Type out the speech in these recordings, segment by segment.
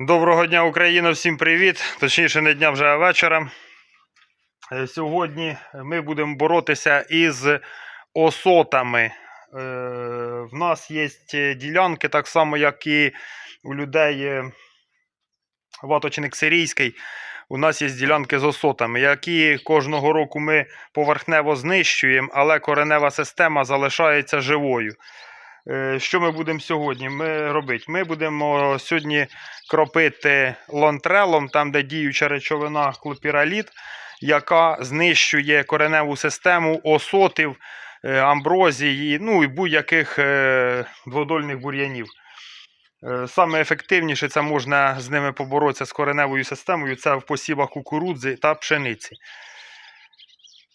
Доброго дня, Україна! Всім привіт! Точніше, не дня вже а вечора. Е, Сьогодні ми будемо боротися із осотами. Е, В нас є ділянки, так само, як і у людей е, ваточник сирійський. У нас є ділянки з осотами, які кожного року ми поверхнево знищуємо, але коренева система залишається живою. Е, Що ми будемо сьогодні ми робити? Ми будемо сьогодні кропити лонтрелом, там, де діюча речовина клопіраліт, яка знищує кореневу систему осотів, е, амброзії, ну і будь-яких е, дводольних бур'янів. Саме ефективніше це можна з ними поборотися з кореневою системою. Це в посівах кукурудзи та пшениці.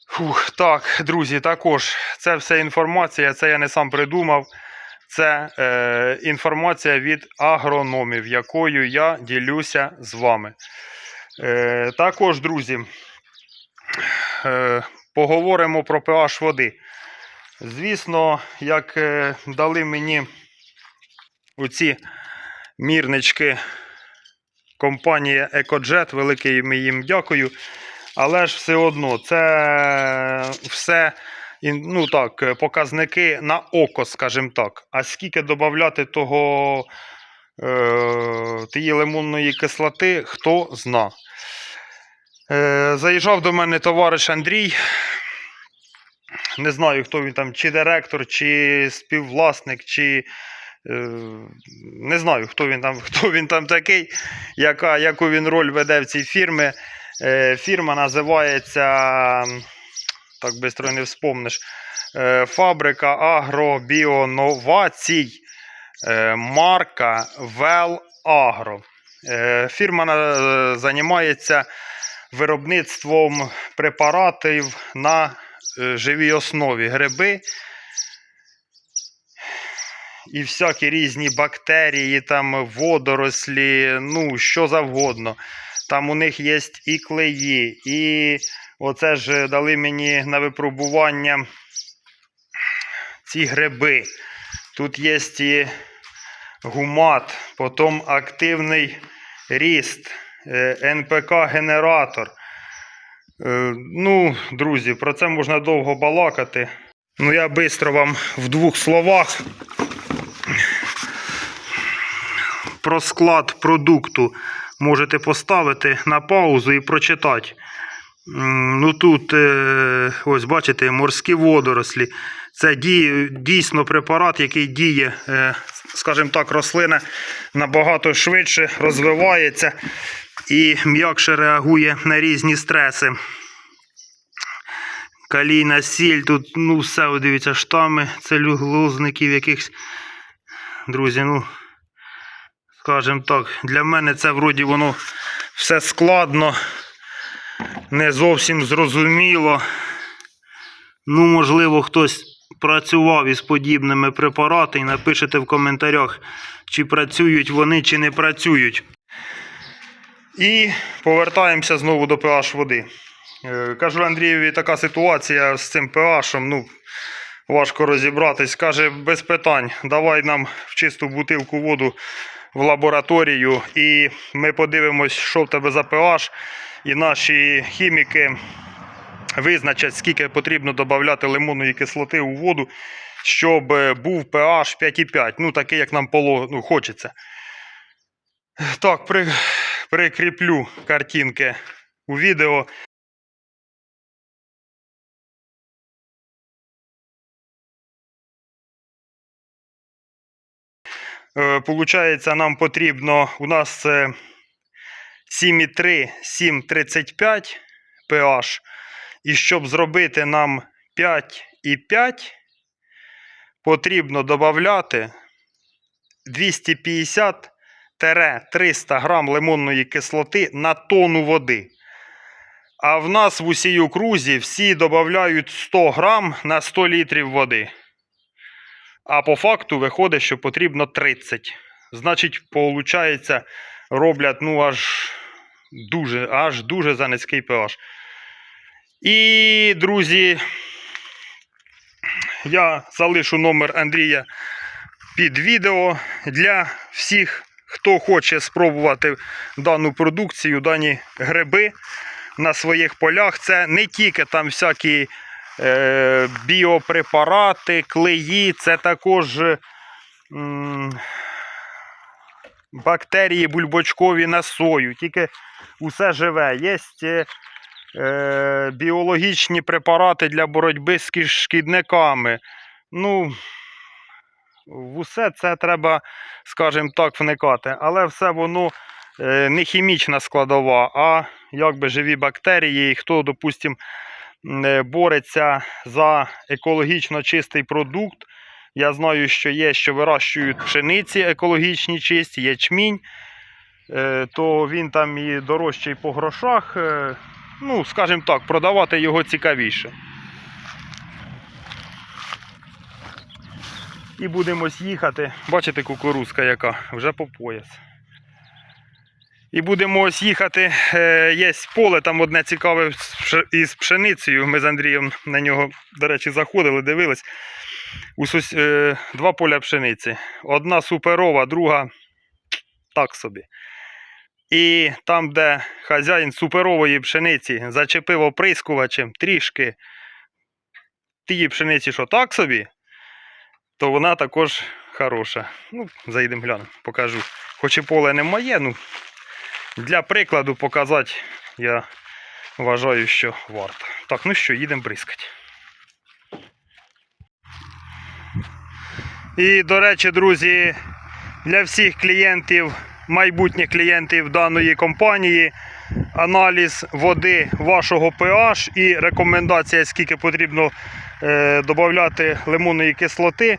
Фух, так, друзі, також це вся інформація, це я не сам придумав. Це е, інформація від агрономів, якою я ділюся з вами. Е, також, друзі, е, поговоримо про pH води. Звісно, як е, дали мені оці мірнички компанії EcoJet, велике їм дякую. Але ж все одно, це все ну так, е, показники на око, скажімо так. А скільки додати того е, тієї лимонної кислоти, хто зна. Е, заїжджав до мене товариш Андрій. Не знаю, хто він там, чи директор, чи співвласник, чи. Е, не знаю, хто він там, хто він там такий, яка, яку він роль веде в цій фірмі. Е, фірма називається так швидко не вспомниш. Е, Фабрика агробіоновацій. Е, Марка Вел Агро. Е, Фірма займається виробництвом препаратів на живій основі. Гриби і всякі різні бактерії, там водорослі, ну що завгодно. Там у них є і клеї, і Оце ж дали мені на випробування ці гриби. Тут є і гумат, потім активний ріст, е, НПК-генератор. Е, Ну, друзі, про це можна довго балакати. Ну, я швидко вам в двох словах про склад продукту можете поставити на паузу і прочитати. Ну тут, е, ось бачите, морські водорослі. Це дійсно препарат, який діє, е, скажімо так, рослина набагато швидше розвивається і м'якше реагує на різні стреси. Калійна сіль, тут ну, все, дивіться, штами целюлозників якихось. Друзі, ну, скажімо так, для мене це вроді воно все складно не зовсім зрозуміло. Ну, можливо, хтось працював із подібними препаратами і напишете в коментарях, чи працюють вони, чи не працюють. І повертаємося знову до pH води. Е, Кажу Андрієві, така ситуація з цим pH, ну, важко розібратись. Каже, без питань, давай нам в чисту бутилку воду в лабораторію, і ми подивимось, що в тебе за pH, і наші хіміки визначать, скільки потрібно додати лимонної кислоти у воду, щоб був pH 5,5, ну такий, як нам поло, ну, хочеться. Так, при, прикріплю картинки у відео. Е, Получається, нам потрібно, у нас 7,3, 7,35 pH. І щоб зробити нам 5,5, потрібно додати 250-300 грам лимонної кислоти на тонну води. А в нас в усій окрузі всі додають 100 грам на 100 літрів води. А по факту виходить, що потрібно 30. Значить, виходить, роблять ну аж дуже, аж дуже за низький pH. І, друзі, я залишу номер Андрія під відео для всіх, хто хоче спробувати дану продукцію, дані гриби на своїх полях, це не тільки там всякі е, біопрепарати, клеї, це також м, бактерії бульбочкові на сою. Тільки усе живе. Є е, біологічні препарати для боротьби з шкідниками. Ну, в усе це треба, скажімо так, вникати. Але все воно е, не хімічна складова, а якби живі бактерії. І хто, допустим, м, е, бореться за екологічно чистий продукт. Я знаю, що є, що вирощують пшениці екологічні чисті, ячмінь, е, то він там і дорожчий по грошах. е, Ну, скажімо так, продавати його цікавіше. І будемо їхати. Бачите, кукурузка яка, вже по пояс. І будемо ось їхати. Е, є поле там одне цікаве із пшеницею. Ми з Андрієм на нього, до речі, заходили, дивились. У сус... е, два поля пшениці. Одна суперова, друга так собі. І там, де хазяїн суперової пшениці зачепив оприскувачем трішки тієї пшениці, що так собі, то вона також хороша. Ну, заїдемо глянемо, покажу. Хоч і поле не моє, ну для прикладу показати я вважаю, що варто. Так, ну що, їдемо бризкати. І, до речі, друзі, для всіх клієнтів, майбутніх клієнтів даної компанії, аналіз води вашого pH і рекомендація, скільки потрібно е, додати лимонної кислоти.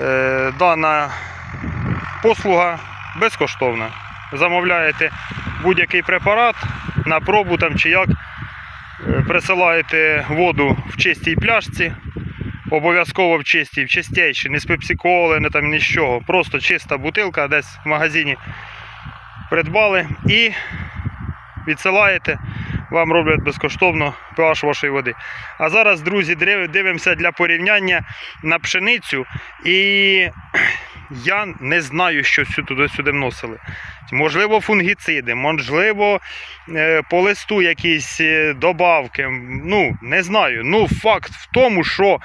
Е, дана послуга безкоштовна. Замовляєте будь-який препарат на пробу там чи як. Е, Присилаєте воду в чистій пляшці, обов'язково в чистій, в чистейшій, не з пепсіколи, не там нічого. Просто чиста бутилка десь в магазині придбали і відсилаєте. Вам роблять безкоштовно pH вашої води. А зараз, друзі, див- дивимося для порівняння на пшеницю. І я не знаю, що сю- туди сюди вносили. Можливо, фунгіциди, можливо, е, по листу якісь е, добавки. Ну, не знаю. Ну, факт в тому, що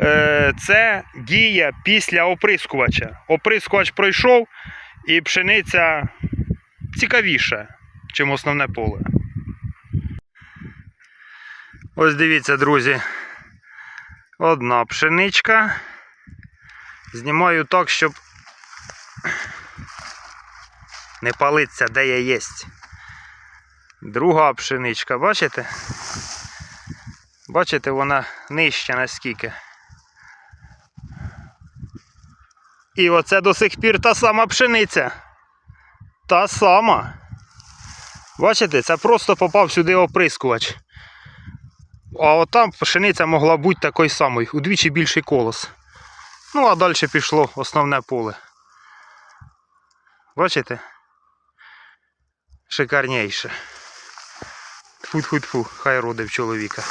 е, це діє після оприскувача. Оприскувач пройшов, і пшениця цікавіша, чим основне поле. Ось дивіться, друзі. Одна пшеничка. Знімаю так, щоб не палиться, де я єсть. Друга пшеничка, бачите? Бачите, вона нижча наскільки. І оце до сих пір та сама пшениця. Та сама. Бачите, це просто попав сюди оприскувач. А от там пшениця могла бути такою самою, удвічі більший колос. Ну, а далі пішло основне поле. Бачите? Шикарніше. Тьфу-тьфу-тьфу, хай родив чоловіка.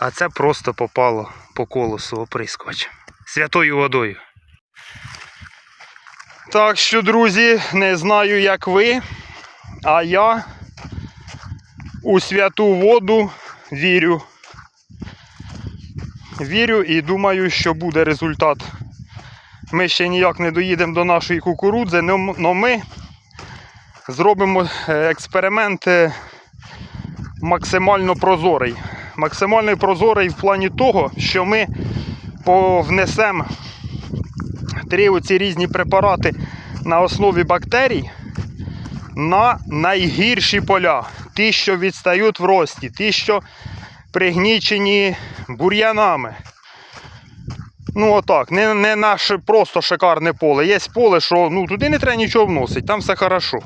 А це просто попало по колосу оприскувач. Святою водою. Так що, друзі, не знаю, як ви, а я у святу воду вірю. Вірю і думаю, що буде результат. Ми ще ніяк не доїдемо до нашої кукурудзи, але ми зробимо е, експеримент е, максимально прозорий. Максимально прозорий в плані того, що ми повнесемо три оці різні препарати на основі бактерій на найгірші поля. Ті, що відстають в рості, ті, що пригнічені бур'янами. Ну отак, не, не наше просто шикарне поле. Є поле, що ну, туди не треба нічого вносити, там все хорошо.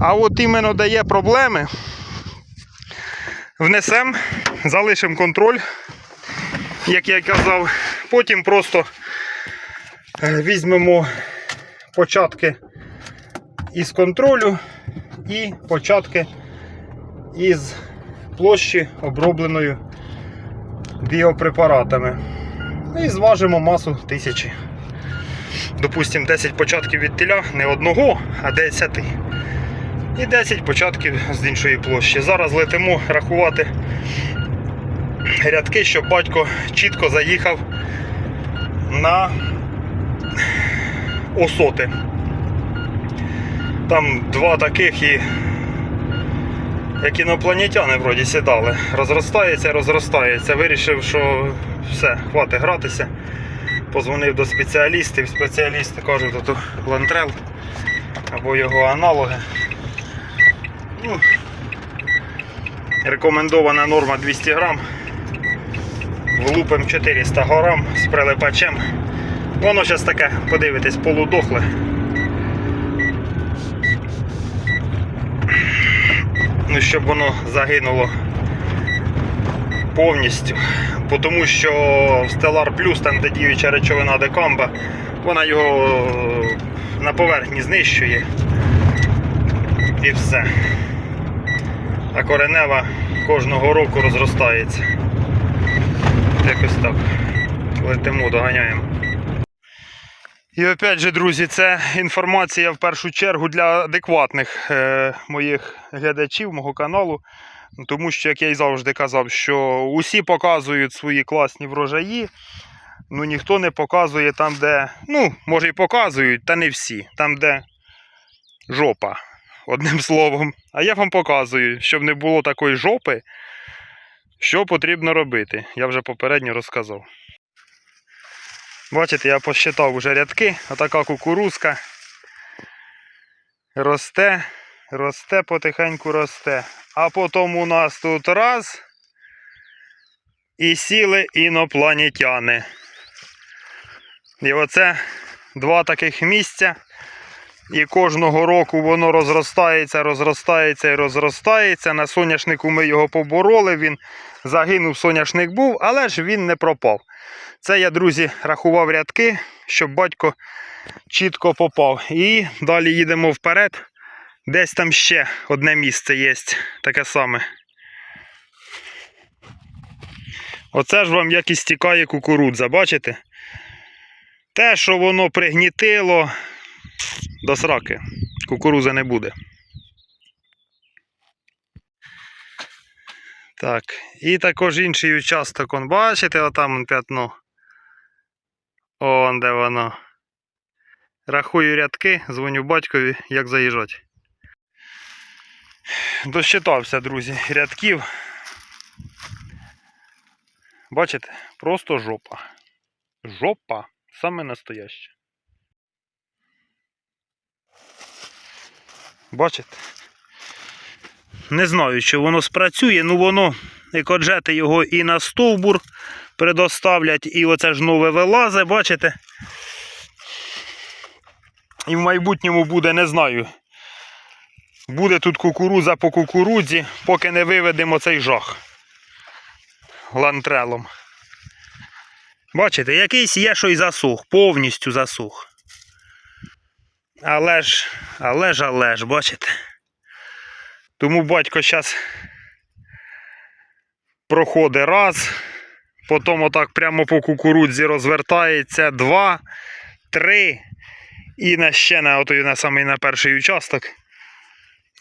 А от іменно де є проблеми, внесемо, залишимо контроль, як я казав. Потім просто е, візьмемо початки із контролю і початки із площі обробленою біопрепаратами. І зважимо масу тисячі. допустимо, 10 початків від теля, не одного, а 10. І 10 початків з іншої площі. Зараз летимо рахувати рядки, щоб батько чітко заїхав на осоти. Там два таких і як інопланетяни вроді сідали. Розростається, розростається. Вирішив, що все, хватить гратися. Позвонив до спеціалістів. Спеціалісти кажуть, то лантрел або його аналоги. Ну, рекомендована норма 200 грам. Влупим 400 грам з прилипачем. Воно зараз таке, подивитесь, полудохле. Ну, щоб воно загинуло повністю. Тому що в Stellar Plus, там де діюча речовина декамба, вона його е, на поверхні знищує. І все. А коренева кожного року розростається. Якось так. Летимо, доганяємо. І опять же, друзі, це інформація в першу чергу для адекватних е, моїх глядачів, мого каналу. Тому що, як я і завжди казав, що усі показують свої класні врожаї, ну ніхто не показує там, де. Ну, може і показують, та не всі. Там, де жопа, одним словом. А я вам показую, щоб не було такої жопи, що потрібно робити. Я вже попередньо розказав. Бачите, я посчитав вже рядки, отака кукурузка. Росте, росте, потихеньку росте. А потім у нас тут раз. І сіли інопланетяни. І оце два таких місця. І кожного року воно розростається, розростається і розростається. На соняшнику ми його побороли. Він загинув, соняшник був, але ж він не пропав. Це я, друзі, рахував рядки, щоб батько чітко попав. І далі їдемо вперед. Десь там ще одне місце є, таке саме. Оце ж вам як і стікає кукурудза, бачите? Те, що воно пригнітило, до сраки. Кукурузи не буде. Так, і також інший участок, он, бачите, отам п'ятно. Он де воно. Рахую рядки, дзвоню батькові, як заїжджати. Досчитався, друзі, рядків. Бачите, просто жопа. Жопа саме настояща. Бачите? Не знаю, чи воно спрацює, ну воно, як оджети його і на стовбур предоставлять, і оце ж нове вилазе, бачите? І в майбутньому буде, не знаю. Буде тут кукурудза по кукурудзі, поки не виведемо цей жах лантрелом. Бачите, якийсь є, що й засух, повністю засух. Але ж, але ж, але ж, бачите. Тому батько зараз проходить раз, потім отак прямо по кукурудзі розвертається два, три. І на ще на, ото, на самий на перший участок.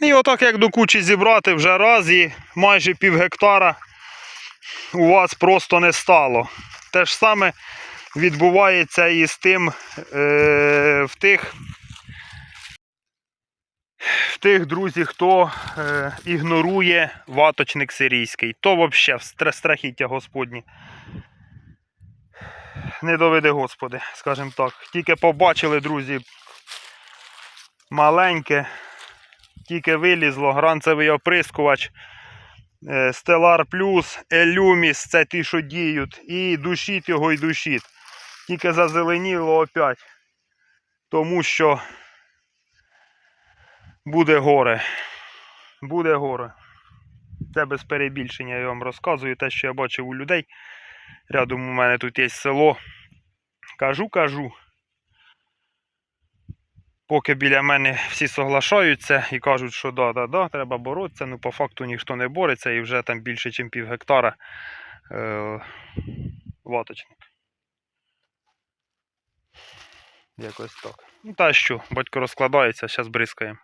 І отак, як до кучі зібрати вже раз і майже пів гектара у вас просто не стало. Те ж саме відбувається і з тим е, в тих в тих, друзі, хто е, ігнорує ваточник сирійський, то взагалі страхіття Господні. Не доведе Господи, скажімо так. Тільки побачили, друзі, маленьке, тільки вилізло, гранцевий оприскувач, Stellar Plus, Елюміс, це ті, що діють, і душіть його і душіть. Тільки зазеленіло опять. Тому що буде горе. Буде горе. Це без перебільшення я вам розказую те, що я бачив у людей. Рядом у мене тут є село. Кажу, кажу. Поки біля мене всі соглашаються і кажуть, що да, да, да, треба боротися, ну по факту ніхто не бореться і вже там більше, ніж пів гектара е, ваточник. Якось так. Ну та що, батько розкладається, зараз бризкаємо.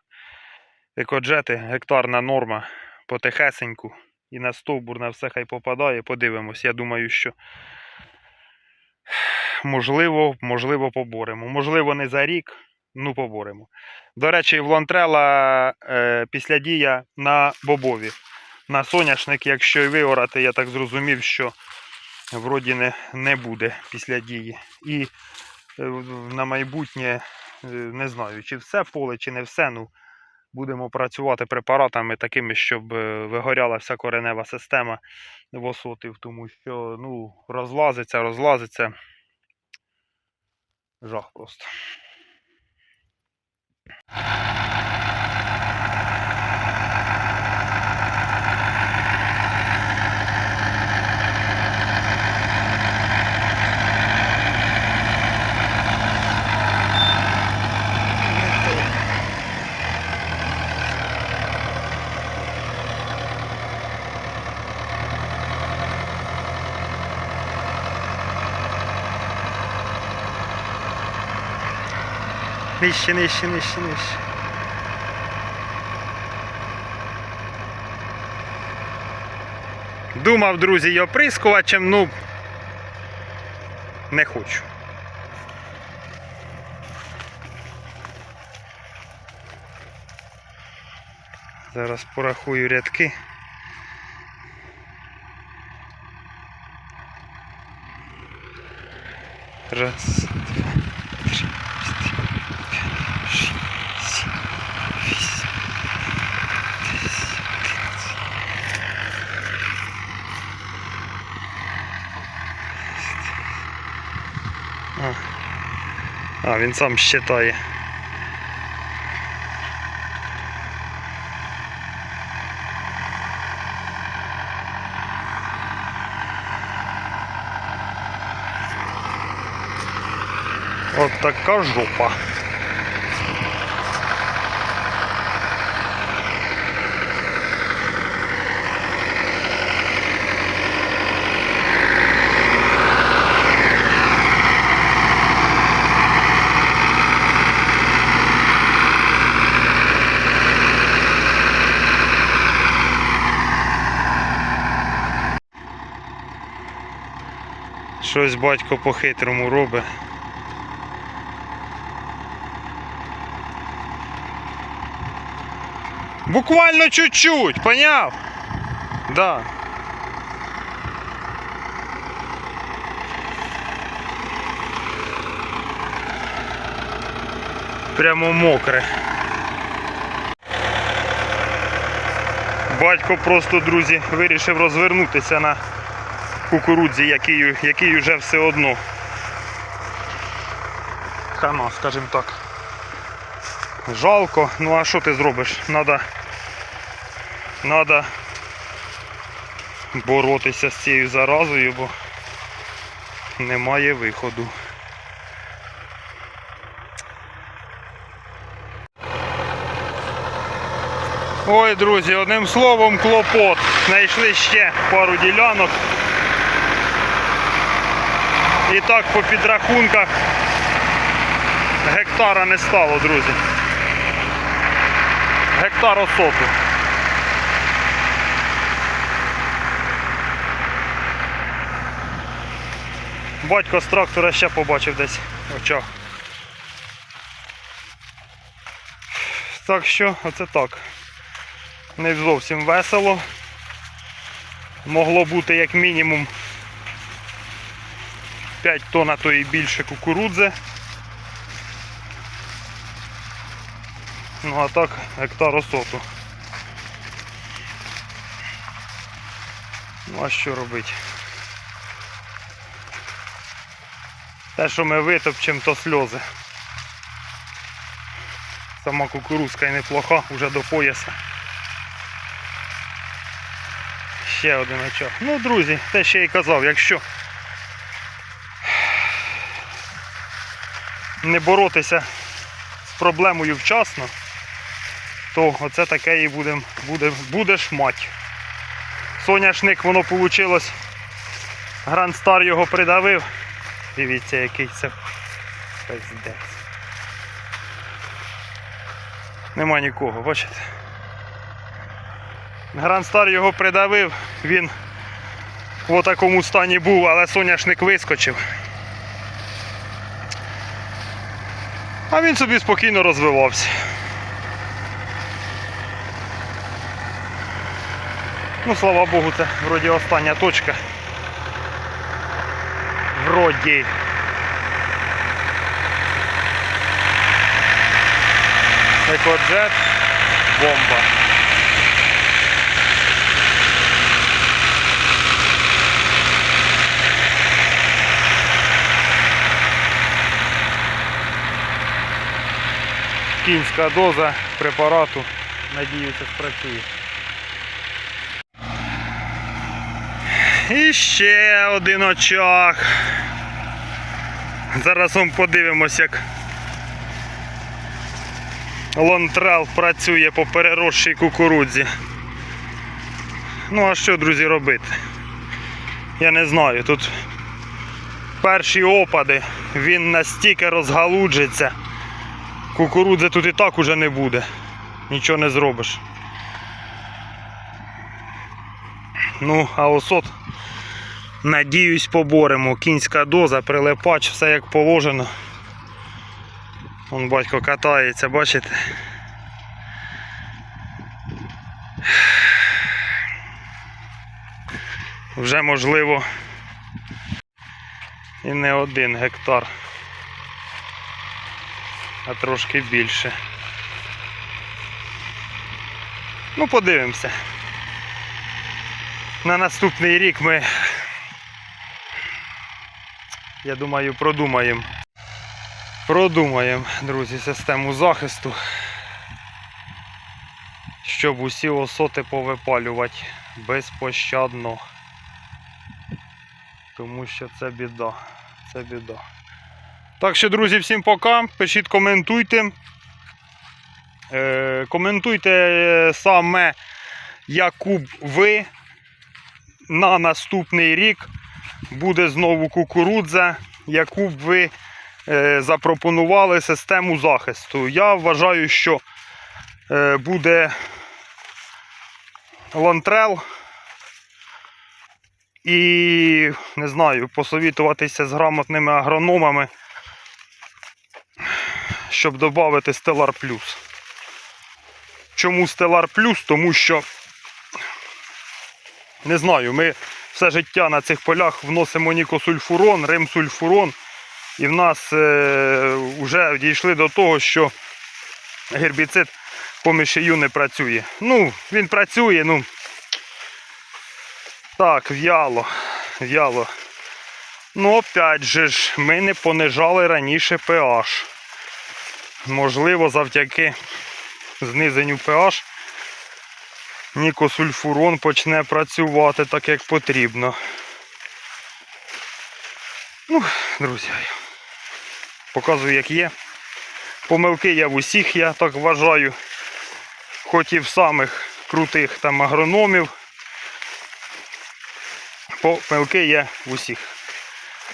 Екоджети, гектарна норма, потихесеньку. І на стовбур на все хай попадає. Подивимось. Я думаю, що можливо, можливо, поборемо. Можливо, не за рік, ну поборемо. До речі, в Лонтрела е, після дія на бобові. На соняшник, якщо й виорати, я так зрозумів, що вроді не, не буде після дії. І е, на майбутнє е, не знаю, чи все поле, чи не все. Ну, будемо працювати препаратами такими, щоб е, вигоряла вся коренева система восотів, тому що ну, розлазиться, розлазиться. Жах просто. Нижче, нижче, нижче, нижче. Думав, друзі, й оприскувачем, ну не хочу. Зараз порахую рядки. Раз, а, він сам щитає. От така жопа. Щось батько по-хитрому робить. Буквально чуть-чуть, поняв? Да. Прямо мокре. Батько просто, друзі, вирішив розвернутися на кукурудзі, який, який вже все одно. Хана, скажімо так. Жалко, ну а що ти зробиш? Надо, надо боротися з цією заразою, бо немає виходу. Ой, друзі, одним словом клопот. Знайшли ще пару ділянок. І так по підрахунках гектара не стало, друзі. Гектар осоту. Батько з трактора ще побачив десь очах. Так що, оце так. Не зовсім весело. Могло бути як мінімум 5 тонн, а то і більше кукурудзи. Ну а так гектар осоту. Ну а що робити? Те, що ми витопчемо, то сльози. Сама кукурузка і неплоха, вже до пояса. Ще один очок. Ну, друзі, те ще й казав, якщо не боротися з проблемою вчасно, то оце таке і будем, буде, буде шмать. Соняшник воно вийшло. Гранд Стар його придавив. Дивіться, який це пиздець. Нема нікого, бачите? Гранд Стар його придавив, він в такому стані був, але соняшник вискочив. А він собі спокійно розвивався. Ну, слава Богу, це вроді остання точка. Вроді. Екоджет. Бомба. Кінська доза препарату, надіюся, спрацює. І ще один очаг. Зараз ми подивимось, як лонтрал працює по переросшій кукурудзі. Ну а що, друзі, робити? Я не знаю. Тут перші опади, він настільки розгалуджиться. Кукурудзи тут і так уже не буде. Нічого не зробиш. Ну, а осот, надіюсь, поборемо. Кінська доза, прилипач, все як положено. Вон батько катається, бачите? Вже можливо і не один гектар, а трошки більше. Ну, подивимося. На наступний рік ми, я думаю, продумаємо. Продумаємо, друзі, систему захисту, щоб усі осоти повипалювати безпощадно. Тому що це біда. Це біда. Так що, друзі, всім пока. Пишіть, коментуйте. Е, коментуйте е, саме, яку б ви на наступний рік буде знову кукурудза, яку б ви е, запропонували систему захисту. Я вважаю, що е, буде лантрел. І не знаю, посовітуватися з грамотними агрономами, щоб додати Stellar Plus. Чому Stellar Plus? Тому що не знаю, ми все життя на цих полях вносимо нікосульфурон, римсульфурон, і в нас е, вже дійшли до того, що гербіцид по мишею не працює. Ну, він працює, ну. Так, в'яло, в'яло. Ну, опять же ж, ми не понижали раніше pH. Можливо, завдяки знизенню pH нікосульфурон почне працювати так, як потрібно. Ну, друзі, показую, як є. Помилки я в усіх, я так вважаю. Хоч і в самих крутих там агрономів. Помилки є в усіх.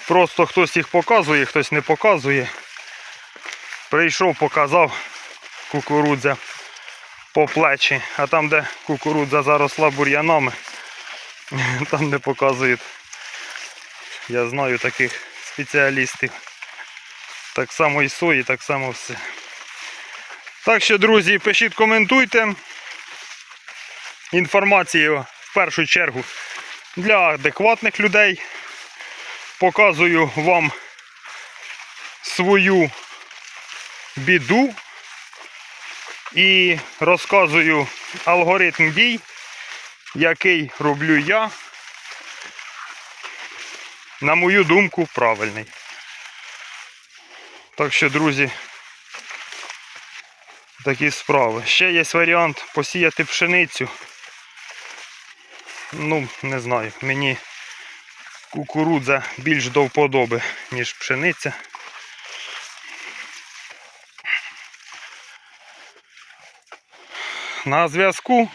Просто хтось їх показує, хтось не показує. Прийшов, показав кукурудзя по плечі, а там, де кукурудза заросла бур'янами, там не показують. Я знаю таких спеціалістів. Так само і сої, так само все. Так що, друзі, пишіть, коментуйте. Інформацію в першу чергу для адекватних людей. Показую вам свою біду і розказую алгоритм дій, який роблю я. На мою думку, правильний. Так що, друзі, такі справи. Ще є варіант посіяти пшеницю. Ну, не знаю, мені кукурудза більш до вподоби, ніж пшениця. На зв'язку.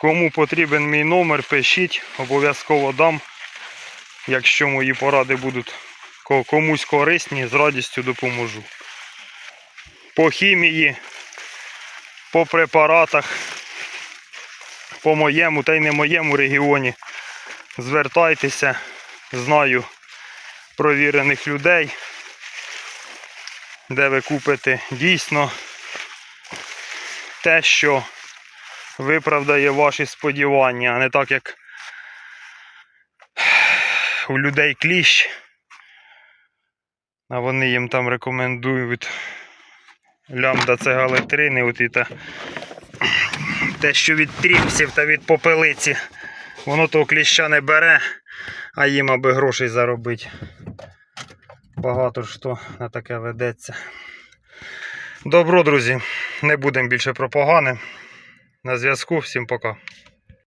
Кому потрібен мій номер, пишіть, обов'язково дам, якщо мої поради будуть комусь корисні, з радістю допоможу. По хімії, по препаратах, по моєму та й не моєму регіоні. Звертайтеся, знаю провірених людей, де ви купите дійсно те, що виправдає ваші сподівання, а не так, як у людей кліщ. А вони їм там рекомендують лямда цегалетрини, от і та, те, що від тріпсів та від попелиці. Воно того кліща не бере, а їм аби грошей заробити. Багато хто на таке ведеться. Добро, друзі, не будемо більше про погане. На зв'язку, всім пока.